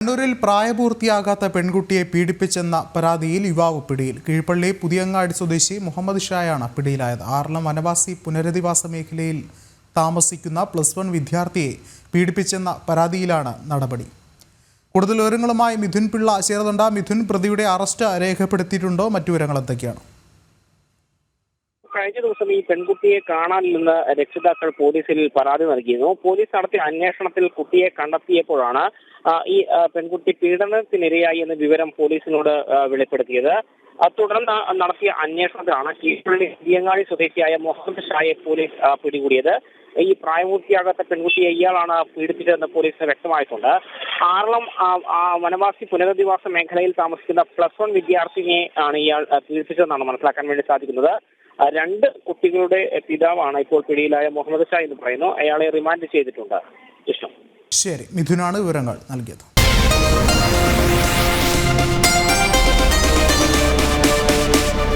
കണ്ണൂരിൽ പ്രായപൂർത്തിയാകാത്ത പെൺകുട്ടിയെ പീഡിപ്പിച്ചെന്ന പരാതിയിൽ യുവാവ് പിടിയിൽ. കീഴ്പള്ളി പുതിയങ്ങാടി സ്വദേശി മുഹമ്മദ് ഷായാണ് പിടിയിലായത്. ആറളം വനവാസി പുനരധിവാസ മേഖലയിൽ താമസിക്കുന്ന പ്ലസ് വൺ വിദ്യാർത്ഥിയെ പീഡിപ്പിച്ചെന്ന പരാതിയിലാണ് നടപടി. കൂടുതൽ വിവരങ്ങളുമായി മിഥുൻ പിള്ള ചേർന്നുണ്ട് മിഥുൻ പ്രതിയുടെ അറസ്റ്റ് രേഖപ്പെടുത്തിയിട്ടുണ്ടോ? മറ്റു വിവരങ്ങൾ എന്തൊക്കെയാണ്? കഴിഞ്ഞ ദിവസം ഈ പെൺകുട്ടിയെ കാണാനില്ലെന്ന് രക്ഷിതാക്കൾ പോലീസിൽ പരാതി നൽകിയിരുന്നു. പോലീസ് നടത്തിയ അന്വേഷണത്തിൽ കുട്ടിയെ കണ്ടെത്തിയപ്പോഴാണ് ഈ പെൺകുട്ടി പീഡനത്തിനിരയായി എന്ന വിവരം പോലീസിനോട് വെളിപ്പെടുത്തിയത്. തുടർന്ന് നടത്തിയ അന്വേഷണത്തിലാണ് കീഴ്പള്ളി ഇടിയങ്ങാടി സ്വദേശിയായ മുഹമ്മദ് ഷായെ പോലീസ് പിടികൂടിയത്. ഈ പ്രായപൂർത്തിയാകാത്ത പെൺകുട്ടിയെ ഇയാളാണ് പീഡിപ്പിച്ചതെന്ന് പോലീസിന് വ്യക്തമായിട്ടുണ്ട്. ആറളം വനവാസി പുനരധിവാസ മേഖലയിൽ താമസിക്കുന്ന പ്ലസ് വൺ വിദ്യാർത്ഥിനിയെ ആണ് ഇയാൾ പീഡിപ്പിച്ചതെന്നാണ് മനസ്സിലാക്കാൻ വേണ്ടി സാധിക്കുന്നത്. രണ്ട് കുട്ടികളുടെ പിതാവാണ് ഇപ്പോൾ പിടിയിലായ മുഹമ്മദ് ഷാ എന്ന് പറയുന്നു. അയാളെ റിമാൻഡ് ചെയ്തിട്ടുണ്ട്. ശരി. മിഥുനാണ് വിവരങ്ങൾ നൽകിയത്.